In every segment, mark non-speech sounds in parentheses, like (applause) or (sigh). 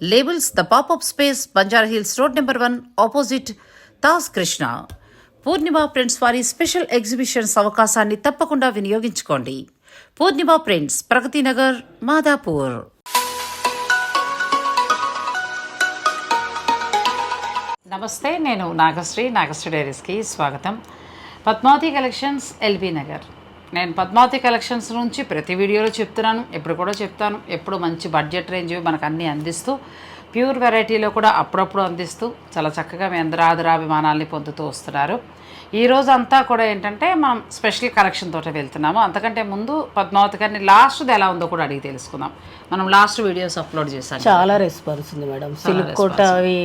Labels the popup space Banjara hills road number one opposite Taj Krishna Purnima prints వారి special exhibitions అవకాశాన్ని తప్పకుండా వినియోగించుకోండి Purnima prints Pragathi Nagar Madhapur నమస్తే నేను నాగశ్రీ నాగశ్రీ డైరీస్కి స్వాగతం పద్మావతి కలెక్షన్స్ ఎల్బీ నగర్ నేను పద్మావతి కలెక్షన్స్ నుంచి ప్రతి వీడియోలో చెప్తున్నాను ఎప్పుడు కూడా చెప్తాను. ఎప్పుడు మంచి బడ్జెట్ రేంజ్ మనకు అన్నీ అందిస్తూ ప్యూర్ వెరైటీలో కూడా అప్పుడప్పుడు అందిస్తూ చాలా చక్కగా మీ అందరూ ఆదరాభిమానాల్ని పొందుతూ వస్తున్నారు. ఈ రోజు అంతా కూడా ఏంటంటే మనం స్పెషల్ కలెక్షన్ తోటి వెళ్తున్నాము. అంతకంటే ముందు పద్మావతి గారిని లాస్ట్ది ఎలా ఉందో కూడా అడిగి తెలుసుకుందాం. మనం లాస్ట్ వీడియోస్ అప్లోడ్ చేశాం చాలా రెస్పాన్స్ ఉంది మేడం సిల్క్ కోట అవి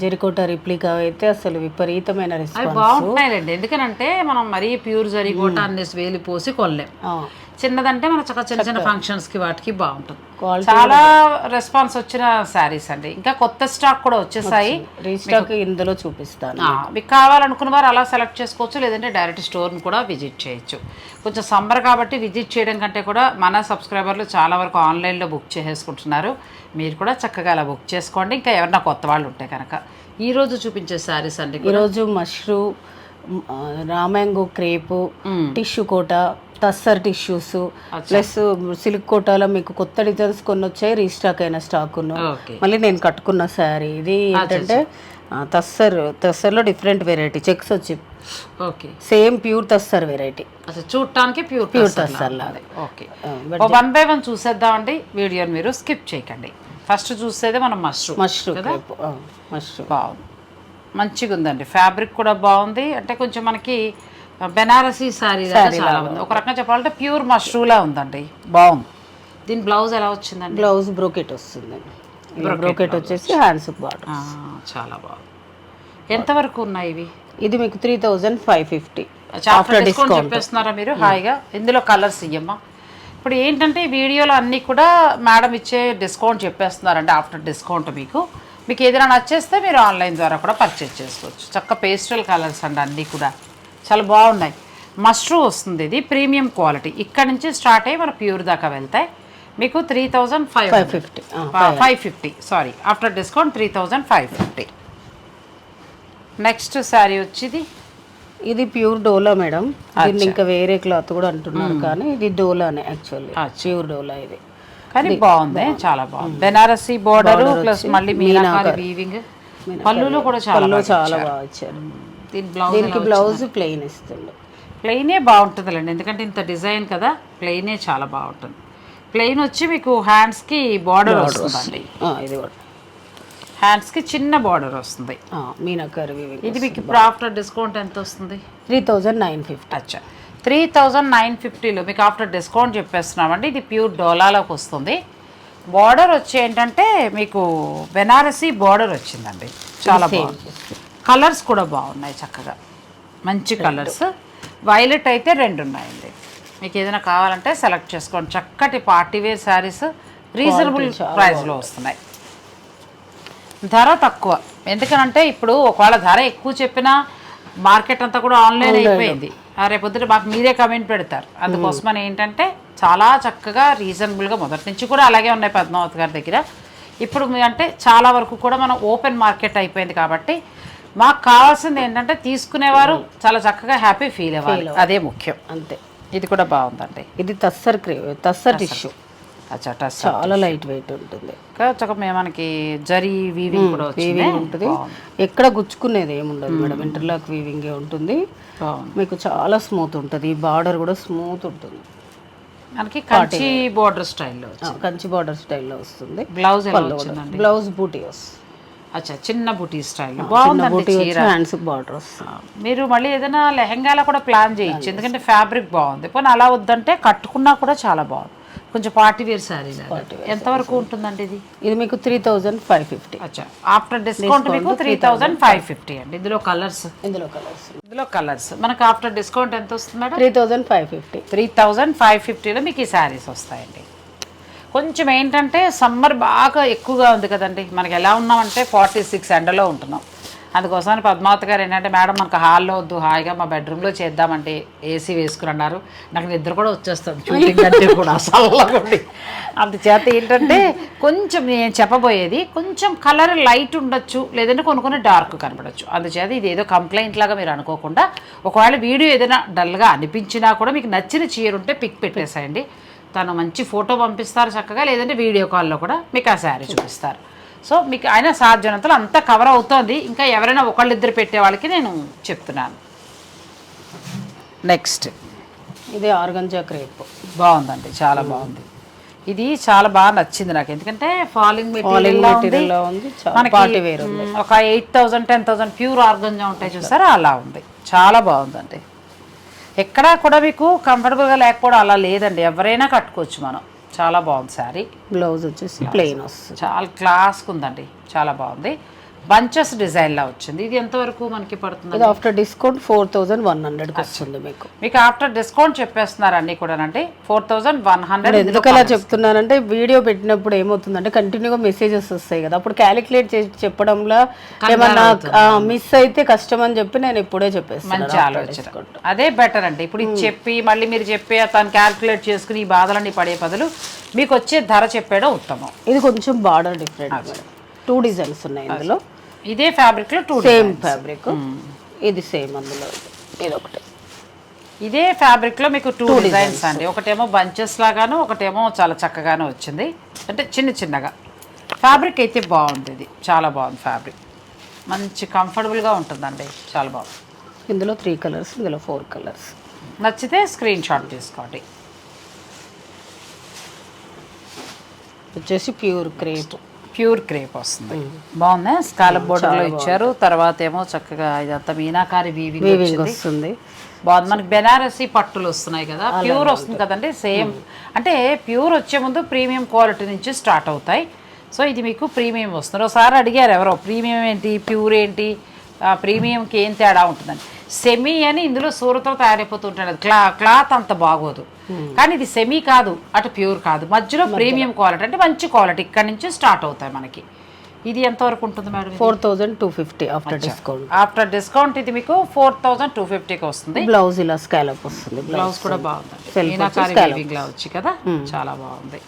జెరికోట రిప్లికా అయితే అసలు విపరీతమైన రెస్పాన్స్. బాగుంటున్నాయిలేండి. ఎందుకనంటే మనం మరీ ప్యూర్ జరిగోట అన్ని వేలు పోసి కొనలేం. చిన్నదంటే మన చక్క చిన్న చిన్న ఫంక్షన్స్కి వాటికి బాగుంటుంది. చాలా రెస్పాన్స్ వచ్చిన శారీస్ అండి. ఇంకా కొత్త స్టాక్ కూడా వచ్చేసాయి. రీస్టాక్ ఇందులో చూపిస్తాను. మీకు కావాలనుకున్న వారు అలా సెలెక్ట్ చేసుకోవచ్చు లేదంటే డైరెక్ట్ స్టోర్ని కూడా విజిట్ చేయొచ్చు. కొంచెం సమ్మర్ కాబట్టి విజిట్ చేయడం కంటే కూడా మన సబ్స్క్రైబర్లు చాలా వరకు ఆన్లైన్లో బుక్ చేసేసుకుంటున్నారు. మీరు కూడా చక్కగా అలా బుక్ చేసుకోండి. ఇంకా ఎవరైనా కొత్త వాళ్ళు ఉంటే కనుక. ఈ రోజు చూపించే శారీస్ అండి ఈరోజు mashru రామాంగో crepe tissue Kota tussar tissues plus silk కోటాలో మీకు కొత్త డిజైన్స్ కొన్ని వచ్చాయి రీస్టాక్ అయిన స్టాక్ ఓకే. మళ్ళీ నేను కట్టుకున్న శారీ ఇది ఏంటంటే తస్సర్ తస్సర్లో డిఫరెంట్ వెరైటీ చెక్స్ వచ్చి okay. Same pure tussar variety అసలు చూడటానికి ప్యూర్ ప్యూర్ తస్సర్ లాగా ఓకే. వన్ బై వన్ చూసేద్దామండి. వీడియోని మీరు స్కిప్ చేయకండి. ఫస్ట్ చూసేదే మనం మష్రూమ్ మష్రూమ్ మష్రూమ్ బాగుంది. మంచిగా ఉందండి ఫ్యాబ్రిక్ కూడా బాగుంది. అంటే కొంచెం మనకి బెనారసీ శారీ చాలా ఉంది. ఒక రకంగా చెప్పాలంటే ప్యూర్ మష్రూలా ఉందండి. బాగుంది. దీని బ్లౌజ్ ఎలా వచ్చిందండి? బ్లౌజ్ బ్రోకెట్ వస్తుంది బ్రోకెట్ వచ్చేసి హ్యాండ్స్ బార్డర్. ఆ, చాలా బాగుంది. ఎంతవరకు ఉన్నాయి ఇవి? ఇది మీకు three thousand five fifty after discount చెప్పేస్తున్నారా మీరు? హాయిగా. ఇందులో కలర్స్ ఇయ్యమ్మా. ఇప్పుడు ఏంటంటే ఈ వీడియోలో అన్నీ కూడా మేడం ఇచ్చే డిస్కౌంట్ చెప్పేస్తున్నారండి ఆఫ్టర్ డిస్కౌంట్ మీకు. మీకు ఏదైనా నచ్చేస్తే మీరు ఆన్లైన్ ద్వారా కూడా పర్చేజ్ చేసుకోవచ్చు. చక్క పేస్టల్ కలర్స్ అండి అన్నీ కూడా. చాలా బాగున్నాయి. మష్రూ వస్తుంది ఇది ప్రీమియం క్వాలిటీ. ఇక్కడ నుంచి స్టార్ట్ అయ్యి మన ప్యూర్ దాకా వెళ్తాయి. మీకు three thousand five fifty. Five fifty. Sorry after discount three thousand five fifty. Next sari వచ్చింది? ఇది ప్యూర్ డోలా మేడం. దీన్ని ఇంకా వేరే క్లాత్ కూడా అంటున్నారు కానీ ఇది డోలానే యాక్చువల్లీ ప్యూర్ డోలా ఇది. కానీ బాగుంది చాలా బాగుంది. బెనారసీ బోర్డర్ ప్లస్ మళ్ళీ మీనాకారి వీవింగ్ పళ్ళులో కూడా చాలా చాలా. బాగా ఇచ్చారు. దీని బ్లౌజ్ దీనికి బ్లౌజ్ ప్లెయిన్ ఇస్తుంది. ప్లెయినే బాగుంటుందిలేండి. ఎందుకంటే ఇంత డిజైన్ కదా ప్లెయినే చాలా బాగుంటుంది. ప్లెయిన్ వచ్చి మీకు హ్యాండ్స్కి బార్డర్ వస్తుందండి. ఇది కూడా. హ్యాండ్స్కి చిన్న బార్డర్ వస్తుంది. మీనాకరి ఇది మీకు ఆఫ్టర్ డిస్కౌంట్ ఎంత వస్తుంది? త్రీ థౌజండ్ నైన్ ఫిఫ్టీ అచ్చా. త్రీ థౌజండ్ నైన్ ఫిఫ్టీలో మీకు ఆఫ్టర్ డిస్కౌంట్ చెప్పేస్తున్నామండి. ఇది ప్యూర్ డోలాలోకి వస్తుంది. బార్డర్ వచ్చి ఏంటంటే మీకు బెనారసీ బార్డర్ వచ్చిందండి. చాలా బాగుంది కలర్స్ కూడా బాగున్నాయి చక్కగా. మంచి కలర్స్. వైలెట్ అయితే రెండు ఉన్నాయండి. మీకు ఏదైనా కావాలంటే సెలెక్ట్ చేసుకోండి. చక్కటి పార్టీ వేర్ శారీస్ రీజనబుల్ ప్రైస్లో వస్తున్నాయి. ధర తక్కువ. ఎందుకనంటే ఇప్పుడు ఒకవేళ ధర ఎక్కువ చెప్పినా మార్కెట్ అంతా కూడా ఆన్లైన్ అయిపోయింది. ఆ రేపొద్దుట మాకు మీరే కమెంట్ పెడతారు. అందుకోసమని ఏంటంటే చాలా చక్కగా రీజనబుల్గా మొదటి నుంచి కూడా అలాగే ఉన్నాయి పద్మావతి గారి దగ్గర. ఇప్పుడు అంటే చాలా వరకు కూడా మనం ఓపెన్ మార్కెట్ అయిపోయింది కాబట్టి మాకు కావాల్సింది ఏంటంటే తీసుకునేవారు చాలా చక్కగా హ్యాపీ ఫీల్ అవ్వాలి. అదే ముఖ్యం. అంతే. ఇది కూడా బాగుందండి. ఇది తస్సర్ క్రే తస్సర్ టిష్యూ చాలా లైట్ వెయిట్ ఉంటుంది. మనకి జరీ వీవింగ్ కూడా వచ్చింది. వీవింగ్ ఉంటుంది. ఎక్కడ గుచ్చుకునేది ఏముండదు మేడం. ఇంటర్లాక్ వీవింగ్ ఉంటుంది. మీకు చాలా స్మూత్ ఉంటుంది. బార్డర్ కూడా స్మూత్ ఉంటుంది. మనకి కంచి బోర్డర్ స్టైల్లో కంచి బార్డర్ స్టైల్లో వస్తుంది. బ్లౌజ్ బ్లౌజ్ బూటీ వస్తుంది అచ్చా చిన్న బుటీ స్టైల్. బాగుందండి చీర. హ్యాండ్స్ బార్డర్ మీరు మళ్ళీ ఏదైనా లెహంగాలో కూడా ప్లాన్ చేయొచ్చు. ఎందుకంటే ఫ్యాబ్రిక్ బాగుంది. పోనీ అలా వద్దంటే కట్టుకున్నా కూడా చాలా బాగుంది. కొంచెం పార్టీ వేర్ శారీ ఎంతవరకు ఉంటుందండి ఇది? ఇది మీకు త్రీ థౌజండ్ ఫైవ్ ఫిఫ్టీ. అచ్చా ఆఫ్టర్ డిస్కౌంట్ మీకు త్రీ థౌజండ్ ఫైవ్ ఫిఫ్టీ అండి. ఇందులో కలర్స్? ఇందులో కలర్స్. ఇందులో కలర్స్. మనకు ఆఫ్టర్ డిస్కౌంట్ ఎంత వస్తుంది madam? Three thousand five fifty. Three thousand five ఫిఫ్టీలో మీకు ఈ శారీస్ వస్తాయండి. కొంచెం ఏంటంటే సమ్మర్ బాగా ఎక్కువగా ఉంది కదండి. మనకి ఎలా ఉన్నామంటే ఫార్టీ సిక్స్ ఎండలో ఉంటున్నాం. అందుకోసం పద్మావతి గారు ఏంటంటే మేడం మనకు హాల్లో వద్దు హాయిగా మా బెడ్రూమ్లో చేద్దామంటే ఏసీ వేసుకుని అన్నారు నాకు నిద్ర కూడా వచ్చేస్తుంది షూటింగ్ అంటే కూడా చల్లగుండి అందుచేత ఏంటంటే కొంచెం నేను చెప్పబోయేది కొంచెం కలర్ లైట్ ఉండొచ్చు లేదంటే కొన్ని కొన్ని డార్క్ కనపడచ్చు. అందుచేత ఇది ఏదో కంప్లైంట్ లాగా మీరు అనుకోకుండా ఒకవేళ వీడియో ఏదైనా డల్గా అనిపించినా కూడా మీకు నచ్చిన చీర ఉంటే పిక్ పెట్టేసేయండి. తను మంచి ఫోటో పంపిస్తారు చక్కగా లేదంటే వీడియో కాల్లో కూడా మీకు ఆ శారీ చూపిస్తారు. సో మీకు అయినా సాధ్యనంతలో అంతా కవర్ అవుతోంది. ఇంకా ఎవరైనా ఒకళ్ళిద్దరు పెట్టే వాళ్ళకి నేను చెప్తున్నాను. నెక్స్ట్ ఇది ఆర్గంజా క్రేప్. బాగుందండి చాలా బాగుంది. ఇది చాలా బాగా నచ్చింది నాకు. ఎందుకంటే ఫాలింగ్ మెటీరియల్. ఒక eight thousand ten thousand pure organza ఉంటాయి చూసారా? అలా ఉంది. చాలా బాగుందండి. ఎక్కడా కూడా మీకు కంఫర్టబుల్గా లేకపోవడం అలా లేదండి. ఎవరైనా కట్టుకోవచ్చు మనం. చాలా బాగుంది శారీ. బ్లౌజ్ వచ్చేసి ప్లెయిన్ వస్తుంది. చాలా క్లాస్గా ఉందండి. చాలా బాగుంది. బంచెస్ డిజైన్లా వచ్చింది. ఇది ఎంతవరకు మనకి పడుతుంది? After discount four thousand one హండ్రెడ్కి వస్తుంది మీకు. మీకు ఆఫ్టర్ డిస్కౌంట్ చెప్పేస్తున్నారు అన్నీ కూడానండి. ఫోర్ థౌజండ్ వన్ హండ్రెడ్ ఎందుకు అలా చెప్తున్నానంటే వీడియో పెట్టినప్పుడు ఏమవుతుందంటే కంటిన్యూగా మెసేజెస్ వస్తాయి కదా. అప్పుడు క్యాలిక్యులేట్ చేసి చెప్పడంలో ఏమన్నా మిస్ అయితే కష్టం అని చెప్పి నేను ఇప్పుడే చెప్పేస్తాను మంచి ఆలోచన. అదే బెటర్ అండి. ఇప్పుడు ఇది చెప్పి మళ్ళీ మీరు చెప్పి తను క్యాల్కులేట్ చేసుకుని ఈ బాధలన్నీ పడే బదులు మీకు వచ్చే ధర చెప్పేయడం ఉత్తమం. ఇది కొంచెం బార్డర్ డిఫరెంట్ టూ డిజైన్స్ ఉన్నాయి ఇందులో. ఇదే ఫ్యాబ్రిక్లో టూ సేమ్ ఫ్యాబ్రిక్ ఇది సేమ్ అందులో ఇది ఒకటి. ఇదే ఫ్యాబ్రిక్లో మీకు టూ డిజైన్స్ అండి. ఒకటేమో బంచెస్ లాగాను ఒకటేమో చాలా చక్కగాను వచ్చింది. అంటే చిన్న చిన్నగా. ఫ్యాబ్రిక్ అయితే బాగుంది ఇది. చాలా బాగుంది ఫ్యాబ్రిక్ మంచి కంఫర్టబుల్గా ఉంటుందండి. చాలా బాగుంది. ఇందులో త్రీ కలర్స్ ఇందులో ఫోర్ కలర్స్ నచ్చితే స్క్రీన్ షాట్ తీసుకోండి. వచ్చేసి ప్యూర్ క్రేప్ ప్యూర్ క్రేప్ వస్తుంది. బాగుంది స్కాలప్ బోర్డర్లో ఇచ్చారు. తర్వాత ఏమో చక్కగా ఇదంతా మీనాకారి వీవింగ్ వస్తుంది. బాగుంది. మనకి బెనారసి పట్టులు వస్తున్నాయి కదా. ప్యూర్ వస్తుంది కదండి సేమ్. అంటే ప్యూర్ వచ్చే ముందు ప్రీమియం క్వాలిటీ నుంచి స్టార్ట్ అవుతాయి. సో ఇది మీకు ప్రీమియం వస్తుంది. ఒకసారి అడిగారు ఎవరో ప్రీమియం ఏంటి? ప్యూర్ ఏంటి? ఆ, ప్రీమియంకి ఏం తేడా ఉంటుందని. సెమీ అని ఇందులో సూరతో తయారైపోతుంటాడు క్లా క్లాత్ అంత బాగోదు. కానీ ఇది సెమీ కాదు అటు ప్యూర్ కాదు. మధ్యలో ప్రీమియం క్వాలిటీ అంటే మంచి క్వాలిటీ. ఇక్కడ నుంచి స్టార్ట్ అవుతాయి మనకి. ఇది ఎంతవరకు ఉంటుంది madam four thousand two fifty after discount. After discount ఇది మీకు ఫోర్ థౌజండ్ టూ ఫిఫ్టీకి వస్తుంది. బ్లౌజ్ ఇలా స్కాలప్ వస్తుంది. బ్లౌజ్ కూడా లా వచ్చి కదా? చాలా బాగుంది.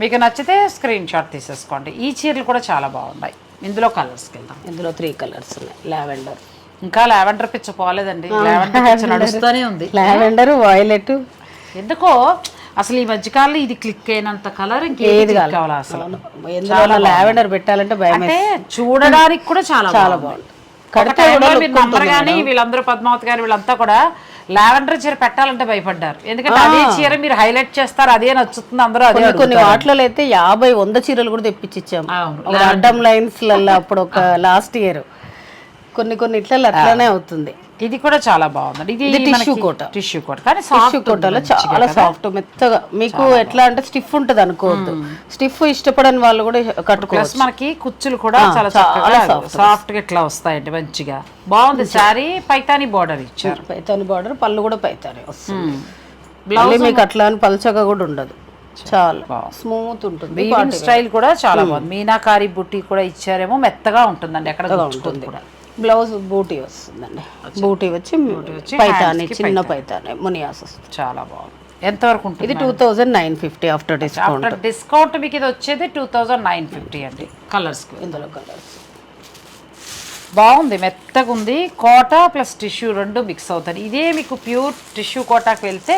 మీకు నచ్చితే స్క్రీన్ షాట్ తీసేసుకోండి. ఈ చీరలు కూడా చాలా బాగున్నాయి. ఇందులో కలర్స్కి వెళ్దాం. ఇందులో త్రీ కలర్స్ ఉన్నాయి. లావెండర్ ఇంకా లావెండర్ పిచ్చ పోలేదండి. లావెండర్ పిచ్చ నడుస్తూనే ఉంది. Lavender violet. ఎందుకో? అసలు ఈ మధ్యకాలంలో ఇది క్లిక్ అయినంత కలర్ ఇంకేది కావాలి అసలు? ఎందులో లావెండర్ పెట్టాలంటే భయం అంటే చూడడానికి కూడా చాలా చాలా బాగుంది. నమ్మరు కానీ వీళ్ళందరూ పద్మావతి గారు వీళ్ళంతా కూడా లావెండర్ చీర పెట్టాలంటే భయపడ్డారు. ఎందుకంటే అదే చీర మీరు హైలైట్ చేస్తారు అదే నచ్చుతుంది అందరూ అదే కొన్ని వాటిలో అయితే యాభై వంద చీరలు కూడా తెప్పించి ఇచ్చాం అవును. ఒక అడ్డం లైన్స్ అప్పుడు ఒక లాస్ట్ ఇయర్ కొన్ని కొన్ని ఇట్లా అట్లానే అవుతుంది. ఇది కూడా చాలా బాగుంది ఇది tissue కోట. టిష్యూ కోట. కానీ టిష్యూ సాఫ్ట్ కొట్టాలో చాలా సాఫ్ట్ మెత్తగా. మీకు ఎట్లా అంటే స్టిఫ్ ఉంటది అనుకోవద్దు. స్టిఫ్ ఇష్టపడని వాళ్ళు కూడా కట్టుకోవచ్చు. మనకి కుచ్చులు కూడా చాలా చక్కగా సాఫ్ట్గా. ఇట్లా వస్తాయండి మంచిగా. బాగుంది శారీ. పైతాని బార్డర్ ఇచ్చారు. పైతాని బార్డర్ పళ్ళు కూడా పైతానే వస్తుంది. బ్లౌజ్ మీకు అట్లా అని పలచగా కూడా ఉండదు. చాలా స్మూత్ ఉంటుంది వీవింగ్ స్టైల్ కూడా. చాలా బాగుంది. మీనాకారి బుట్టి కూడా ఇచ్చారేమో మెత్తగా ఉంటుందండి. ఎక్కడ గుచ్చుకోదు కూడా. బ్లౌజ్ బూటీ వస్తుందండి. బూటీ వచ్చి వచ్చి పైతాని చిన్న పైతాని మునియాస్ వస్తుంది. చాలా బాగుంది. ఎంతవరకు ఉంటుంది ఇది two thousand nine fifty after discount. After discount మీకు ఇది వచ్చేది టూ థౌజండ్ నైన్ ఫిఫ్టీ అండి. కలర్స్ ఇందులో కలర్స్ బాగుంది మెత్తగా ఉంది. కోట ప్లస్ టిష్యూ రెండు మిక్స్ అవుతాయి. ఇదే మీకు ప్యూర్ టిష్యూ కోటాకి వెళ్తే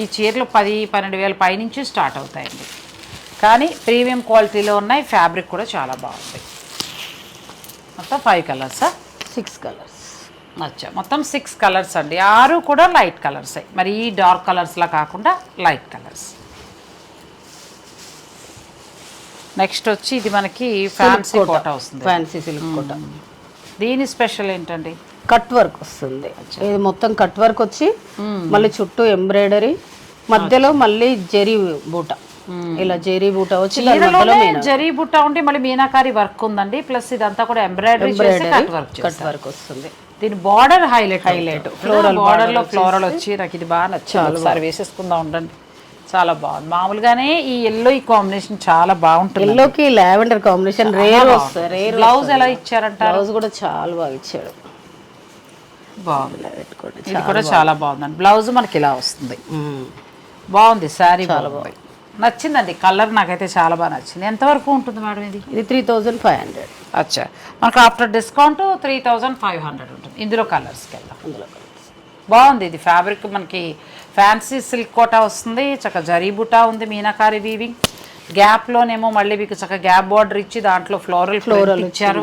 ఈ చీరలు పది పన్నెండు వేల పైనుంచి స్టార్ట్ అవుతాయండి. కానీ ప్రీమియం క్వాలిటీలో ఉన్నాయి ఫ్యాబ్రిక్ కూడా చాలా బాగుంది. మొత్తం ఫైవ్ కలర్సా సిక్స్ కలర్స్ అచ్చా. మొత్తం సిక్స్ కలర్స్ అండి. ఆరు కూడా లైట్ కలర్స్ మరి ఈ డార్క్ కలర్స్లా కాకుండా లైట్ కలర్స్ నెక్స్ట్ వచ్చి ఇది మనకి ఫ్యాన్సీ కోట. వస్తుంది. Fancy silk Kota. దీని స్పెషల్ ఏంటండి? కట్ వర్క్ వస్తుంది. ఇది మొత్తం కట్ వర్క్ వచ్చి మళ్ళీ చుట్టూ ఎంబ్రాయిడరీ మధ్యలో మళ్ళీ జరీ బూట. ఇలా జెరీ బూటా వచ్చి జరీ బుట్ట ఉంటే మళ్ళీ మీనాకారి వర్క్ ఉందండి. ప్లస్ ఇదంతా కూడా embroidery cut work cut work వస్తుంది. దీని బార్డర్ హైలైట్ హైలైట్ Floral బార్డర్లో ఫ్లోరల్ వచ్చి నాకు ఇది బాగా నచ్చింది. ఒకసారి వేసేసుకుందాం ఉండండి. చాలా బాగుంది. మామూలుగానే ఈ ఎల్లో ఈ కాంబినేషన్ చాలా బాగుంటుంది. ఎల్లోకి లావెండర్ కాంబినేషన్ రేర్ వస్తుంది రేర్ బ్లౌజ్ ఎలా ఇచ్చారంట బ్లౌజ్ కూడా చాలా బాగా ఇచ్చాడు. బాగుంది. ఇది కూడా చాలా బాగుందండి. బ్లౌజ్ మనకి ఇలా వస్తుంది. బాగుంది. శారీ బాగుంది. నచ్చిందండి. కలర్ నాకైతే చాలా బాగా నచ్చింది. ఎంతవరకు ఉంటుంది మేడం ఇది? ఇది త్రీ థౌజండ్ ఫైవ్ హండ్రెడ్. అచ్చా. మనకు after discount three thousand five hundred ఉంటుంది. ఇందులో కలర్స్కి వెళ్దాం అందులో బాగుంది ఇది ఫ్యాబ్రిక్. మనకి ఫ్యాన్సీ సిల్క్ కోటా వస్తుంది. చక్క జరీ బుటా ఉంది మీనాకారి వీవింగ్. గ్యాప్లోనేమో మళ్ళీ మీకు చక్క గ్యాప్ బార్డర్ ఇచ్చి దాంట్లో ఫ్లోరల్ ఫ్లోరల్ ఇచ్చారు.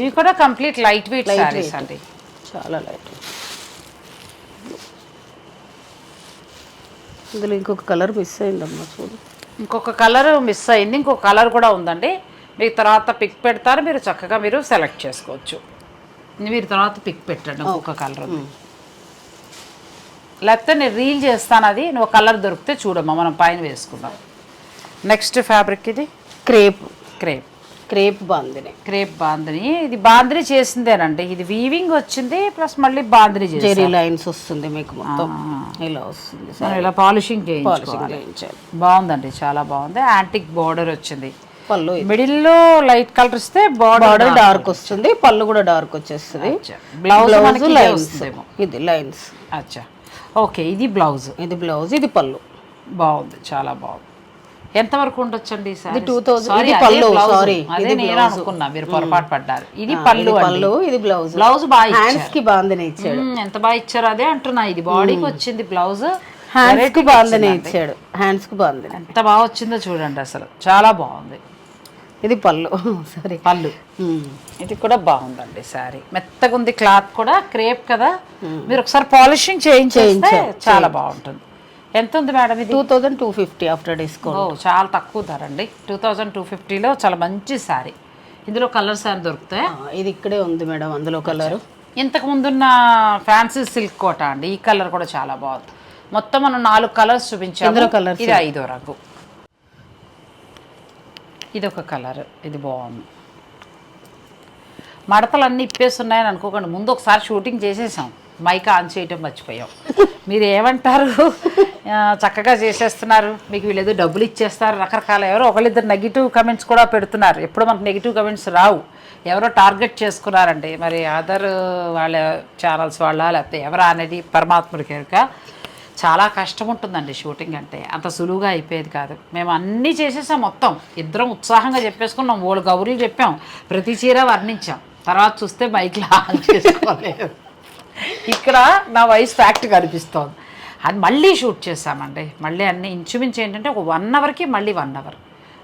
ఇవి కూడా కంప్లీట్ లైట్ వెయిట్ శారీస్ అండి. చాలా లైట్ ఇందులో ఇంకొక కలర్ మిస్ అయిందమ్మా చూడు. ఇంకొక కలర్ మిస్ అయింది ఇంకొక కలర్ కూడా ఉందండి. మీకు తర్వాత పిక్ పెడతారు మీరు చక్కగా మీరు సెలెక్ట్ చేసుకోవచ్చు. మీరు తర్వాత పిక్ పెట్టండి ఇంకొక కలర్ లేకపోతే నేను రీల్ చేస్తాను అది నువ్వు కలర్ దొరికితే చూడమ్మా మనం పైన వేసుకుందాం. నెక్స్ట్ ఫ్యాబ్రిక్ ఇది? Crepe. Crepe. Crepe bandhani. Crepe bandhani. ఇది బాందిని చేసిందేనండి. ఇది వీవింగ్ వచ్చింది ప్లస్ మళ్ళీ బాందిని చేసి జెరీ లైన్స్ వస్తుంది మీకు మొత్తం. ఇలా వస్తుంది ఇలా పాలిషింగ్ చేయించుకోవాలి. బాగుందండి చాలా బాగుంది. యాంటిక్ బార్డర్ వచ్చింది. పళ్ళు మిడిల్లో లైట్ కలర్ ఇస్తే బార్డర్ డార్క్ వస్తుంది. పళ్ళు కూడా డార్క్ వచ్చేస్తుంది. బ్లౌజ్ లైన్స్ ఇది లైన్స్ అచ్చా. ఓకే ఇది బ్లౌజ్ ఇది బ్లౌజ్ ఇది పళ్ళు. బాగుంది చాలా బాగుంది. ఎంత వరకు ఉండొచ్చండి ఈ sarees? 2000 Sorry, ఇది అదే పళ్ళు, sorry, అదే నేను. అనుకున్నా మీరు పొరపాటు పడ్డారు. ఇది పళ్ళు పళ్ళు ఇది బ్లౌజ్ బ్లౌజ్ బాగా. హ్యాండ్స్కి ఇచ్చాడు. మ్మ్, ఎంత బాగా ఇచ్చారు అదే అంటున్నా. ఇది బాడీకి వచ్చింది బ్లౌజ్ హ్యాండ్స్కి బాందిని ఇచ్చాడు. హ్యాండ్స్కి బాందిని ఎంత బాగా వచ్చిందో చూడండి అసలు. చాలా బాగుంది. ఇది పళ్ళు. (laughs) సరే పళ్ళు. ఇది కూడా బాగుందండి శారీ మెత్తగా ఉంది క్లాత్ కూడా క్రేప్ కదా. మీరు ఒకసారి పాలిషింగ్ చేయించేస్తే చాలా బాగుంటుంది. ఎంత ఉంది మేడం ఇది? Two thousand two fifty after discount. చాలా తక్కువ ధర అండి టూ థౌజండ్ టూ ఫిఫ్టీలో చాలా మంచి శారీ. ఇందులో కలర్స్ అని దొరుకుతాయి? ఇది ఇక్కడే ఉంది మేడం అందులో కలర్. ఇంతకు ముందున్న ఫ్యాన్సీ సిల్క్ కోట అండి ఈ కలర్ కూడా చాలా బాగుంది. మొత్తం మనం నాలుగు కలర్స్ చూపించాము. ఇందులో colours ఇది ఐదో రంగు. ఇది ఒక కలర్ ఇది బాగుంది. మడతలు అన్నీ ఇప్పేసి ఉన్నాయని అనుకోకండి. ముందు ఒకసారి షూటింగ్ చేసేసాం. మైక్ ఆన్ చేయటం మర్చిపోయాం. (laughs) మీరు ఏమంటారు? చక్కగా చేసేస్తున్నారు. మీకు వీళ్ళేదో డబ్బులు ఇచ్చేస్తారు. రకరకాల ఎవరో ఒకళ్ళిద్దరు నెగిటివ్ కమెంట్స్ కూడా పెడుతున్నారు. ఎప్పుడు మనకు నెగిటివ్ కమెంట్స్ రావు. ఎవరో టార్గెట్ చేసుకున్నారండి. మరి అదర్ వాళ్ళ ఛానల్స్ వాళ్ళ లేకపోతే ఎవరా అనేది పరమాత్ముడికి ఎరుక చాలా కష్టం ఉంటుందండి షూటింగ్ అంటే. అంత సులువుగా అయిపోయేది కాదు. మేము అన్నీ చేసేసాం మొత్తం. ఇద్దరం ఉత్సాహంగా చెప్పేసుకున్నాం. ఓళ్ళు గౌరీలు చెప్పాం. ప్రతి చీర వర్ణించాం. తర్వాత చూస్తే మైక్లో ఆన్ చేసుకోలేదు. ఇక్కడ నా వయసు ఫ్యాక్ట్ కనిపిస్తోంది. అది మళ్ళీ షూట్ చేసామండి మళ్ళీ అన్ని ఇంచుమించు ఏంటంటే ఒక వన్ అవర్కి మళ్ళీ వన్ అవర్.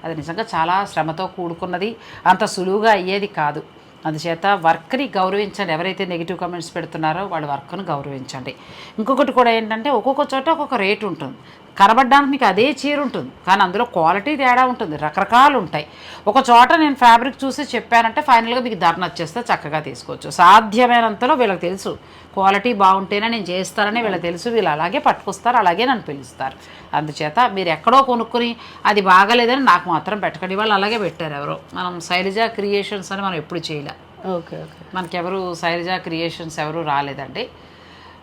అది నిజంగా చాలా శ్రమతో కూడుకున్నది. అంత సులువుగా అయ్యేది కాదు. అందుచేత వర్క్ని గౌరవించండి ఎవరైతే నెగిటివ్ కమెంట్స్ పెడుతున్నారో వాళ్ళ వర్క్ను గౌరవించండి. ఇంకొకటి కూడా ఏంటంటే ఒక్కొక్క చోట ఒక్కొక్క రేట్ ఉంటుంది. కనబడడానికి మీకు అదే చీర ఉంటుంది. కానీ అందులో క్వాలిటీ తేడా ఉంటుంది. రకరకాలు ఉంటాయి. ఒక చోట నేను ఫ్యాబ్రిక్ చూసి చెప్పానంటే ఫైనల్గా మీకు ధర నచ్చేస్తే చక్కగా తీసుకోవచ్చు. సాధ్యమైనంతలో వీళ్ళకి తెలుసు. క్వాలిటీ బాగుంటేనే నేను చేస్తానని వీళ్ళకి తెలుసు. వీళ్ళు అలాగే పట్టుకొస్తారు అలాగే నన్ను పిలుస్తారు. అందుచేత మీరు ఎక్కడో కొనుక్కొని అది బాగాలేదని నాకు మాత్రం పెట్టకండి. వాళ్ళు అలాగే పెట్టారు ఎవరో. మనం శైలజ క్రియేషన్స్ అని మనం ఎప్పుడు చేయలే. Okay okay. మనకెవరు శైలజ క్రియేషన్స్ ఎవరు రాలేదండి.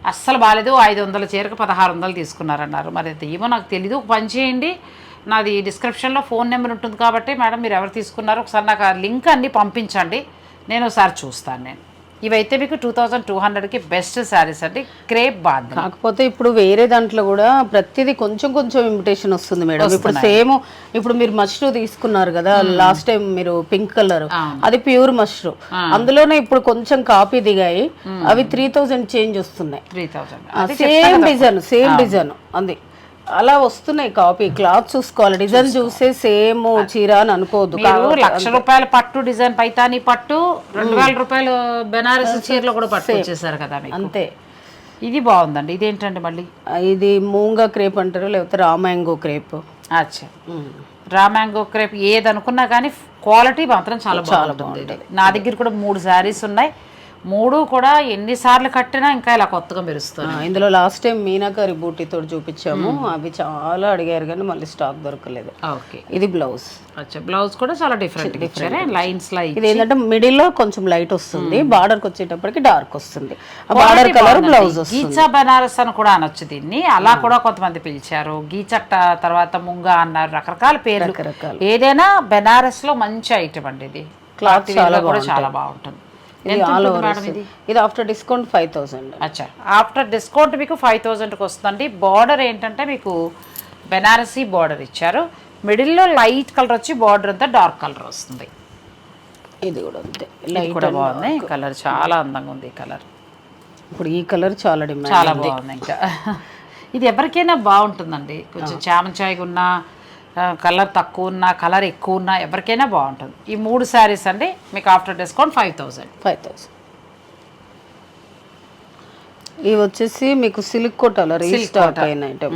అస్సలు బాగాలేదు ఐదు వందల చీరకు పదహారు వందలు తీసుకున్నారన్నారు. మరి అది ఏమో నాకు తెలీదు. ఒక పని చేయండి. నాది డిస్క్రిప్షన్లో ఫోన్ నెంబర్ ఉంటుంది కాబట్టి మేడం మీరు ఎవరు తీసుకున్నారో ఒకసారి నాకు ఆ లింక్ అన్నీ పంపించండి. నేను ఒకసారి చూస్తాను నేను. ఇవైతే మీకు టూ థౌజండ్ టూ హండ్రెడ్కి బెస్ట్ శారీస్ అండి. క్రేప్ బాంధ కాకపోతే ఇప్పుడు వేరే దాంట్లో కూడా ప్రతిదీ కొంచెం కొంచెం ఇమిటేషన్ వస్తుంది మేడం. ఇప్పుడు సేమ్ ఇప్పుడు మీరు మష్రూ తీసుకున్నారు కదా లాస్ట్ టైం మీరు పింక్ కలర్. అది ప్యూర్ మష్రూ. అందులోనే ఇప్పుడు కొంచెం కాపీ దిగాయి. అవి త్రీ థౌజండ్ చేంజ్ వస్తున్నాయి. Three thousand same design same design అంది. అలా వస్తున్నాయి కాపీ. క్లాత్ చూసుకోవాలి. డిజైన్ చూసే సేమ్ చీర అని అనుకోవద్దు. లక్ష రూపాయల పట్టు డిజైన్ పైతాని పట్టు రెండు వేల రూపాయలు బెనారస్ చీరలో కూడా పట్టు వచ్చేసారు కదా అంతే. ఇది బాగుందండి. ఇదేంటండి మళ్ళీ? ఇది మూంగా క్రేప్ అంటారు లేకపోతే రామాంగో క్రేప్. అచ్చా. రా మ్యాంగో క్రేప్ ఏది అనుకున్నా కానీ క్వాలిటీ మాత్రం చాలా బాగుంటుంది. ఇది. నా దగ్గర కూడా మూడు శారీస్ ఉన్నాయి. మూడు కూడా ఎన్నిసార్లు కట్టినా ఇంకా ఇలా కొత్తగా మెరుస్తుంది ఇందులో లాస్ట్ టైం మీనాకరి బూటీతో చూపించాము. అవి చాలా అడిగారు కానీ మళ్ళీ స్టాక్ దొరకలేదు. ఓకే. ఇది బ్లౌజ్ అచ్చా బ్లౌజ్ కూడా చాలా డిఫరెంట్ ఇచ్చారే లైన్స్ లా ఇది ఏంటంటే మిడిల్లో కొంచెం లైట్ వస్తుంది బార్డర్కి వచ్చేటప్పటికి డార్క్ వస్తుంది. Border colour blouse gicha Banaras అని కూడా అనొచ్చు దీన్ని. అలా కూడా కొంతమంది పిలిచారు. గీచట్ట తర్వాత ముంగ అన్నారు రకరకాల పేర్లు. ఏదైనా బెనారస్లో మంచి ఐటమ్ అండి ఇది. క్లాత్ కూడా చాలా బాగుంటుంది. ఇది ఆల్ ఓవర్ ఇది? ఆఫ్టర్ డిస్కౌంట్ ఫైవ్ థౌసండ్ అచ్చా. ఆఫ్టర్ డిస్కౌంట్ మీకు ఫైవ్ థౌజండ్కి వస్తుందండి. బార్డర్ ఏంటంటే మీకు బెనారసీ బార్డర్ ఇచ్చారు. మిడిల్లో లైట్ కలర్ వచ్చి బార్డర్ అంతా డార్క్ కలర్ వస్తుంది. ఇది కూడా అంతే. ఇది కూడా బాగుంది. కలర్ చాలా అందంగా ఉంది ఈ కలర్ ఇప్పుడు ఈ కలర్ చాలా డిమాండ్ చాలా బాగుంది ఇంకా. (laughs) ఇది ఎవరికైనా బాగుంటుందండి. కొంచెం చామంచాయిగా ఉన్న కలర్ తక్కువ ఉన్నా కలర్ ఎక్కువ ఉన్నా ఎవరికైనా బాగుంటుంది. ఈ మూడు శారీస్ అండి మీకు after discount five thousand five thousand. ఇవి వచ్చేసి మీకు సిల్క్ కోటాలో రీస్టాక్ అయిన ఐటమ్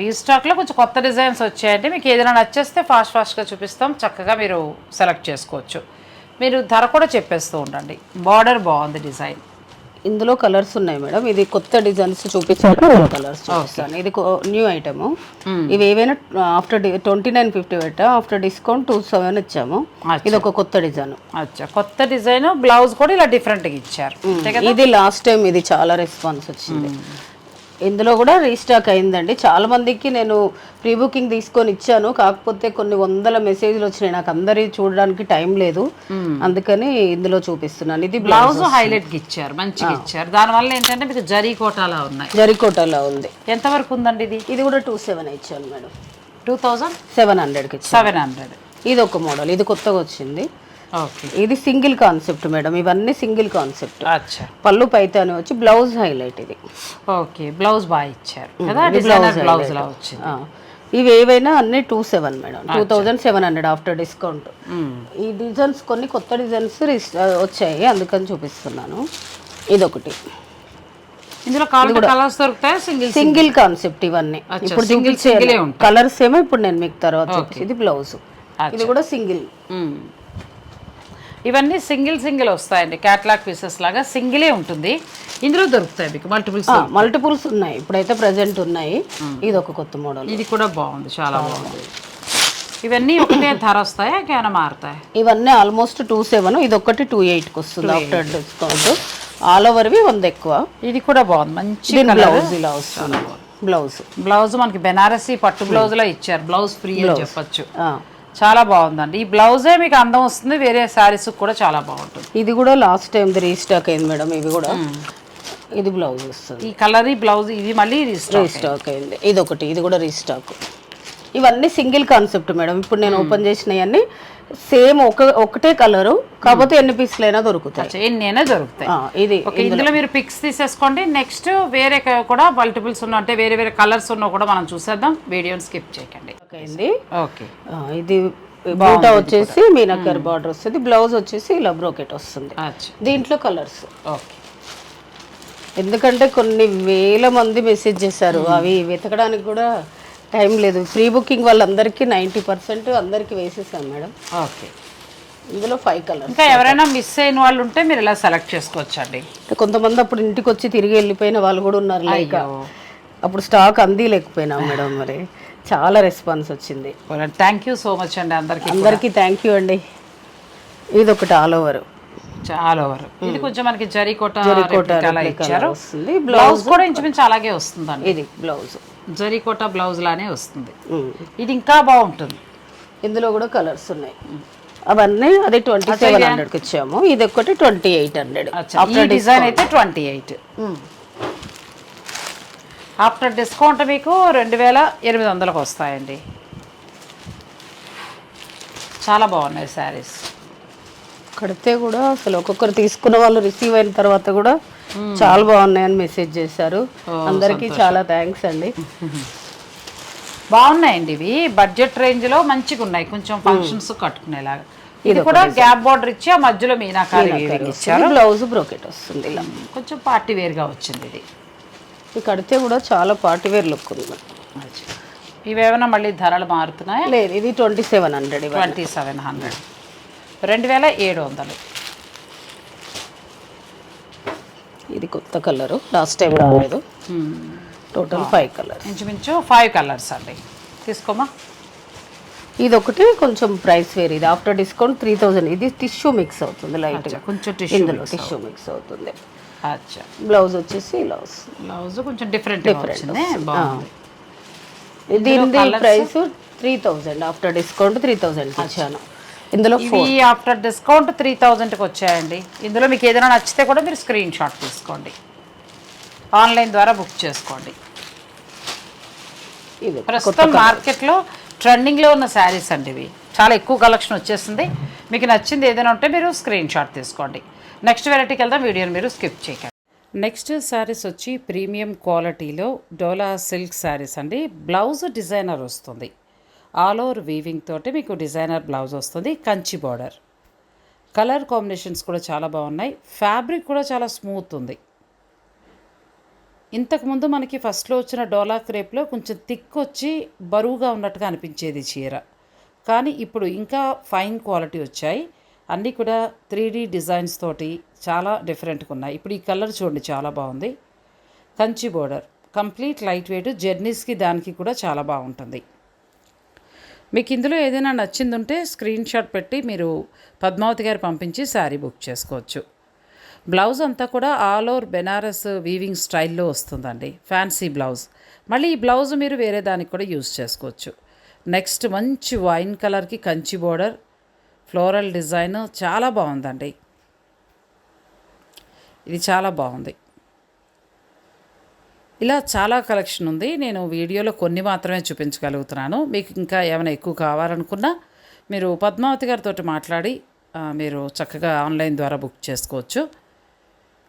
రీస్టాక్లో కొంచెం కొత్త డిజైన్స్ వచ్చాయంటే మీకు ఏదైనా నచ్చేస్తే ఫాస్ట్ ఫాస్ట్గా చూపిస్తాం. చక్కగా మీరు సెలెక్ట్ చేసుకోవచ్చు. మీరు ధర కూడా చెప్పేస్తూ ఉండండి. బార్డర్ బాగుంది డిజైన్. ఇందులో కలర్స్ ఉన్నాయి మేడం. ఇది కొత్త డిజైన్స్ చూపించారు కలర్స్ చూపిస్తాను. ఇది న్యూ ఐటమ్. ఇవి ఏవైనా ఆఫ్టర్ ట్వంటీ నైన్ ఫిఫ్టీ పెట్టా. ఆఫ్టర్ డిస్కౌంట్ టూ సెవెన్ ఇచ్చాము. ఇది ఒక కొత్త డిజైన్. అచ్చా. కొత్త డిజైన్ బ్లౌజ్ కూడా ఇలా డిఫరెంట్గా ఇచ్చారు. కదా? ఇది లాస్ట్ టైం ఇది చాలా రెస్పాన్స్ వచ్చింది. ఇందులో కూడా రీస్టాక్ అయిందండి. చాలా మందికి నేను ప్రీ బుకింగ్ తీసుకొని ఇచ్చాను. కాకపోతే కొన్ని వందల మెసేజ్లు వచ్చినాయి. నాకు అందరి చూడడానికి టైం లేదు. అందుకని ఇందులో చూపిస్తున్నాను. ఇది బ్లౌజ్ హైలైట్ ఇచ్చారు. మంచిగా ఇచ్చారు. దానివల్ల ఏంటంటే మీకు జరీ కోటాలా ఉన్నాయి. జరికోటలో ఉంది. ఎంతవరకు ఉందండి ఇది? ఇది కూడా టూ సెవెన్ ఇచ్చాను మేడం. Two thousand? సెవెన్ హండ్రెడ్కి సెవెన్ హండ్రెడ్. ఇది ఒక మోడల్. ఇది కొత్తగా వచ్చింది. ఇది సింగిల్ కాన్సెప్ట్ మేడం ఇవన్నీ సింగిల్ కాన్సెప్ట్. పళ్ళు పైతాని వచ్చి బ్లౌజ్ హైలైట్ ఇది. ఓకే బ్లౌజ్ బాగా ఇచ్చారు బ్లౌజ్ వచ్చింది. ఇవి ఏవైనా అన్ని two seven madam two thousand seven hundred after discount. ఈ డిజైన్స్ కొన్ని కొత్త డిజైన్స్ వచ్చాయి అందుకని చూపిస్తున్నాను. ఇదొకటి. ఇందులో కావాలి కలర్స్ దొరుకుతాయి? Single single? కాన్సెప్ట్ ఇవన్నీ. ఇప్పుడు ఉంటాయి. కలర్స్ ఏమో ఇప్పుడు నేను మీకు తర్వాత ఇది బ్లౌజ్. ఇది కూడా సింగిల్. ఇవన్నీ సింగిల్ సింగిల్ వస్తాయండి. క్యాట్లాగ్ పీసెస్ లాగా సింగిలే ఉంటుంది. ఇందులో దొరుకుతాయి మీకు. మల్టిపుల్స్ మల్టిపుల్స్ ఉన్నాయి. ఇప్పుడైతే ప్రజెంట్ ఉన్నాయి. ఇది ఒక కొత్త మోడల్ ఇది కూడా బాగుంది. చాలా బాగుంది. ఇవన్నీ ఒకటే ధర వస్తాయా? ఇంకేమైనా మారుతాయి? ఇవన్నీ ఆల్మోస్ట్ టూ సెవెన్ ఇది ఒకటి టూ ఎయిట్కి వస్తుంది. ఆఫ్టర్ డిస్కౌంట్ ఆల్ ఓవర్వి వంద ఎక్కువ. ఇది కూడా బాగుంది. మంచి బ్లౌజ్ ఇలా వస్తుంది. బ్లౌజ్ బ్లౌజ్ మనకి బెనారసీ పట్టు బ్లౌజ్లో ఇచ్చారు. బ్లౌజ్ ఫ్రీ అని చెప్పొచ్చు. చాలా బాగుందండి. ఈ బ్లౌజే మీకు అందం వస్తుంది వేరే శారీస్ కూడా చాలా బాగుంటుంది. ఇది కూడా లాస్ట్ టైం రీస్టాక్ అయింది మేడం ఇవి కూడా. ఇది బ్లౌజ్ వస్తుంది. ఈ కలర్ ఈ బ్లౌజ్ ఇది మళ్ళీ రీస్టాక్ అయింది. ఇది ఒకటి ఇది కూడా రీస్టాక్. ఇవన్నీ సింగిల్ కాన్సెప్ట్ మేడం. ఇప్పుడు నేను ఓపెన్ చేసినవన్నీ సేమ్ ఒక ఒకటే కలరు కాకపోతే ఎన్ని పీసులు అయినా దొరుకుతాయి ఎన్నైనా దొరుకుతాయి. ఆ, ఇది ఓకే ఇందులో. మీరు పిక్స్ తీసేసుకోండి. నెక్స్ట్ వేరే కూడా మల్టిపుల్స్ ఉన్న అంటే వేరే వేరే కలర్స్ ఉన్న కూడా మనం చూసేద్దాం. వీడియోని స్కిప్ చేయకండి. ఓకే ఆ, ఇది బూటా వచ్చేసి మీనాకర్ బార్డర్ వస్తుంది. బ్లౌజ్ వచ్చేసి ఇలా బ్రోకెట్ వస్తుంది. దీంట్లో కలర్స్ ఓకే ఎందుకంటే కొన్ని వేల మంది మెసేజ్ చేశారు. అవి వెతకడానికి కూడా టైం లేదు. ఫ్రీ బుకింగ్ వాళ్ళందరికీ నైంటీ పర్సెంట్ అందరికీ వేసేసాం మేడం. ఓకే. ఇందులో ఫైవ్ కలర్స్. ఇంకా ఎవరైనా మిస్ అయిన వాళ్ళు ఉంటే మీరు ఇలా సెలెక్ట్ చేసుకోవచ్చండి? కొంతమంది అప్పుడు ఇంటికి వచ్చి తిరిగి వెళ్ళిపోయిన వాళ్ళు కూడా ఉన్నారు లైక్. అప్పుడు స్టాక్ అంది లేకపోయినాం మేడం మరి. చాలా రెస్పాన్స్ వచ్చింది. థ్యాంక్ యూ సో మచ్ అండి అందరికి అందరికీ థ్యాంక్ యూ అండి. ఇది ఒకటి ఆల్ ఓవర్ చాలా ఓవర్ ఇది కొంచెం మనకి జరీ కోట లా replica ఇచ్చారు. బ్లౌజ్ కూడా ఇంచుమించు అలాగే వస్తుందండి. ఇది బ్లౌజ్ జరీ కోట బ్లౌజ్ లానే వస్తుంది. ఇది ఇంకా బాగుంటుంది. ఇందులో కూడా కలర్స్ ఉన్నాయి. అవన్నీ అది ట్వంటీ సెవెన్ హండ్రెడ్కి ఇచ్చాము ఇది ఒకటి ట్వంటీ ఎయిట్ హండ్రెడ్. డిజైన్ అయితే ట్వంటీ ఎయిట్. ఆఫ్టర్ డిస్కౌంట్ మీకు రెండు వేల ఎనిమిది వందలకు వస్తాయండి. చాలా బాగున్నాయి శారీస్. కడితే కూడా అసలు ఒక్కొక్కరు తీసుకున్న వాళ్ళు రిసీవ్ అయిన తర్వాత కూడా చాలా బాగున్నాయని మెసేజ్ చేశారు. అందరికీ చాలా థ్యాంక్స్ అండి. (laughs) బాగున్నాయండి ఇవి. బడ్జెట్ రేంజ్లో మంచిగా ఉన్నాయి కొంచెం ఫంక్షన్స్ కట్టుకునేలాగా. ఇది కూడా గ్యాప్ బార్డర్ ఇచ్చి ఆ మధ్యలో మీనాకారి ఇచ్చారు. బ్లౌజ్ బ్రోకెట్ వస్తుంది ఇలా. కొంచెం పార్టీ వేర్గా వచ్చింది ఇది. ఇది కడితే కూడా చాలా పార్టీ వేర్ లుక్ ఉంది. ఇవేమైనా మళ్ళీ ధరలు మారుతున్నాయా? లేదు ఇది twenty seven hundred twenty seven hundred. రెండు వేల ఏడు వందలు. ఇది కొత్త కలర్. లాస్ట్ టైం రాలేదు టోటల్ ఫైవ్ కలర్ ఇంచుమించు ఫైవ్ కలర్స్ అండి. తీసుకోమా? ఇది ఒకటి కొంచెం ప్రైస్ వేరు ఇది ఆఫ్టర్ డిస్కౌంట్ త్రీ థౌజండ్ ఇది టిష్యూ మిక్స్ అవుతుంది లైట్ కొంచెం ఇందులో టిష్యూ మిక్స్ అవుతుంది. అచ్చా. బ్లౌజ్ వచ్చేసి ఇలా వస్తుంది బ్లౌజ్ కొంచెం డిఫరెంట్ బాగుంది. దీని price three thousand after discount three thousand ఇచ్చాను. ఇందులో ఇవి ఆఫ్టర్ డిస్కౌంట్ త్రీ థౌజండ్కి వచ్చాయండి. ఇందులో మీకు ఏదైనా నచ్చితే కూడా మీరు స్క్రీన్ షాట్ తీసుకోండి. ఆన్లైన్ ద్వారా బుక్ చేసుకోండి. ఇది ప్రస్తుతం మార్కెట్లో ట్రెండింగ్లో ఉన్న శారీస్ అండి ఇవి. చాలా ఎక్కువ కలెక్షన్ వచ్చేసింది. మీకు నచ్చింది ఏదైనా ఉంటే మీరు స్క్రీన్ షాట్ తీసుకోండి. నెక్స్ట్ వెరైటీకి వెళ్దాం. వీడియోని మీరు స్కిప్ చేయకండి. నెక్స్ట్ శారీస్ వచ్చి ప్రీమియం క్వాలిటీలో డోలా సిల్క్ శారీస్ అండి. బ్లౌజ్ డిజైనర్ వస్తుంది. ఆల్ ఓవర్ వీవింగ్ తోటి మీకు డిజైనర్ బ్లౌజ్ వస్తుంది కంచి బార్డర్ కలర్ కాంబినేషన్స్ కూడా చాలా బాగున్నాయి. ఫ్యాబ్రిక్ కూడా చాలా స్మూత్ ఉంది. ఇంతకుముందు మనకి ఫస్ట్లో వచ్చిన డోలా క్రేప్లో కొంచెం థిక్ వచ్చి బరువుగా ఉన్నట్టుగా అనిపించేది చీర. కానీ ఇప్పుడు ఇంకా ఫైన్ క్వాలిటీ వచ్చాయి. అన్నీ కూడా త్రీ డీ డిజైన్స్ తోటి చాలా డిఫరెంట్గా ఉన్నాయి. ఇప్పుడు ఈ కలర్ చూడండి చాలా బాగుంది. Kanchi border complete light weight జర్నీస్కి దానికి కూడా చాలా బాగుంటుంది. మీకు ఇందులో ఏదైనా నచ్చింది ఉంటే స్క్రీన్ షాట్ పెట్టి మీరు పద్మావతి గారు పంపించి శారీ బుక్ చేసుకోవచ్చు. బ్లౌజ్ అంతా కూడా ఆల్ ఓవర్ బెనారస్ వీవింగ్ స్టైల్లో వస్తుందండి. Fancy blouse. మళ్ళీ ఈ బ్లౌజ్ మీరు వేరే దానికి కూడా యూస్ చేసుకోవచ్చు. నెక్స్ట్ మంచి వైన్ కలర్కి కంచి బోర్డర్ ఫ్లోరల్ డిజైన్ చాలా బాగుందండి. ఇది చాలా బాగుంది. ఇలా చాలా కలెక్షన్ ఉంది. నేను వీడియోలో కొన్ని మాత్రమే చూపించగలుగుతున్నాను. మీకు ఇంకా ఏమైనా ఎక్కువ కావాలనుకున్నా మీరు పద్మావతి గారితో మాట్లాడి మీరు చక్కగా ఆన్లైన్ ద్వారా బుక్ చేసుకోవచ్చు.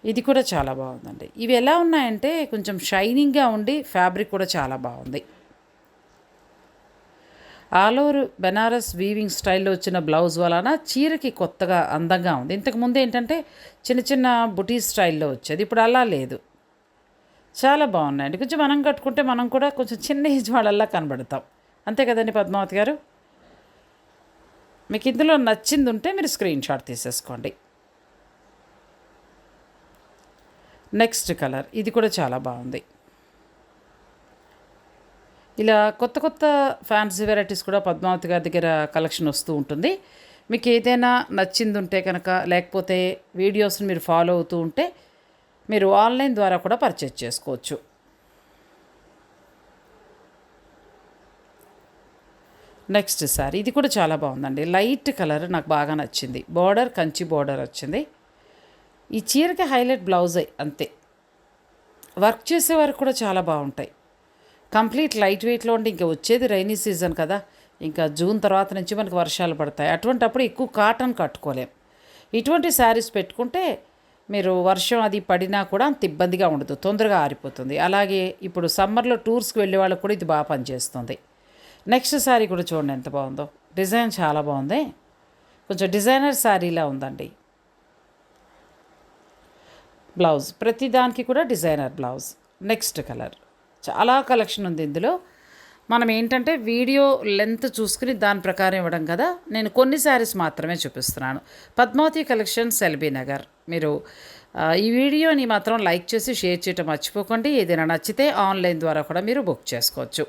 ఇది కూడా చాలా బాగుందండి. ఇవి ఎలా ఉన్నాయంటే కొంచెం షైనింగ్గా ఉండి ఫ్యాబ్రిక్ కూడా చాలా బాగుంది. ఆల్ ఓవర్ బెనారస్ వీవింగ్ స్టైల్లో వచ్చిన బ్లౌజ్ వలన చీరకి కొత్తగా అందంగా ఉంది. ఇంతకుముందు ఏంటంటే చిన్న చిన్న బుటీ స్టైల్లో వచ్చేది. ఇప్పుడు అలా లేదు. చాలా బాగున్నాయండి. కొంచెం మనం కట్టుకుంటే మనం కూడా కొంచెం చిన్న ఏజ్ వాళ్ళల్లా కనబడతాం. అంతే కదండి పద్మావతి గారు? మీకు ఇందులో నచ్చింది ఉంటే మీరు స్క్రీన్ షాట్ తీసేసుకోండి. Next colour. ఇది కూడా చాలా బాగుంది. ఇలా కొత్త కొత్త ఫ్యాన్సీ వెరైటీస్ కూడా పద్మావతి గారి దగ్గర కలెక్షన్ వస్తూ ఉంటుంది. మీకు ఏదైనా నచ్చింది ఉంటే కనుక లేకపోతే వీడియోస్ని మీరు ఫాలో అవుతూ ఉంటే మీరు ఆన్లైన్ ద్వారా కూడా పర్చేజ్ చేసుకోవచ్చు. నెక్స్ట్ సారీ ఇది కూడా చాలా బాగుందండి. లైట్ కలర్ నాకు బాగా నచ్చింది. బార్డర్ కంచి బార్డర్ వచ్చింది. ఈ చీరకి హైలైట్ బ్లౌజే అంతే. వర్క్ చేసే వరకు కూడా చాలా బాగుంటాయి. కంప్లీట్ లైట్ వెయిట్లో ఉండి ఇంకా వచ్చేది రైనీ సీజన్ కదా. ఇంకా జూన్ తర్వాత నుంచి మనకు వర్షాలు పడతాయి. అటువంటప్పుడు ఎక్కువ కాటన్ కట్టుకోలేం. ఇటువంటి శారీస్ పెట్టుకుంటే మీరు వర్షం అది పడినా కూడా అంత ఇబ్బందిగా ఉండదు తొందరగా ఆరిపోతుంది. అలాగే ఇప్పుడు సమ్మర్లో టూర్స్కి వెళ్ళే వాళ్ళకి కూడా ఇది బాగా పనిచేస్తుంది. నెక్స్ట్ శారీ కూడా చూడండి ఎంత బాగుందో. డిజైన్ చాలా బాగుంది. కొంచెం డిజైనర్ శారీలా ఉందండి. బ్లౌజ్ ప్రతి దానికి కూడా డిజైనర్ బ్లౌజ్. Next colour. చాలా కలెక్షన్ ఉంది ఇందులో. మనం ఏంటంటే వీడియో లెంత్ చూసుకుని దాని ప్రకారం ఇవ్వడం కదా. నేను కొన్ని శారీస్ మాత్రమే చూపిస్తున్నాను. Padmavathi collections LB Nagar. మీరు ఈ వీడియోని మాత్రం లైక్ చేసి షేర్ చేయటం మర్చిపోకండి. ఏదైనా నచ్చితే ఆన్లైన్ ద్వారా కూడా మీరు బుక్ చేసుకోవచ్చు.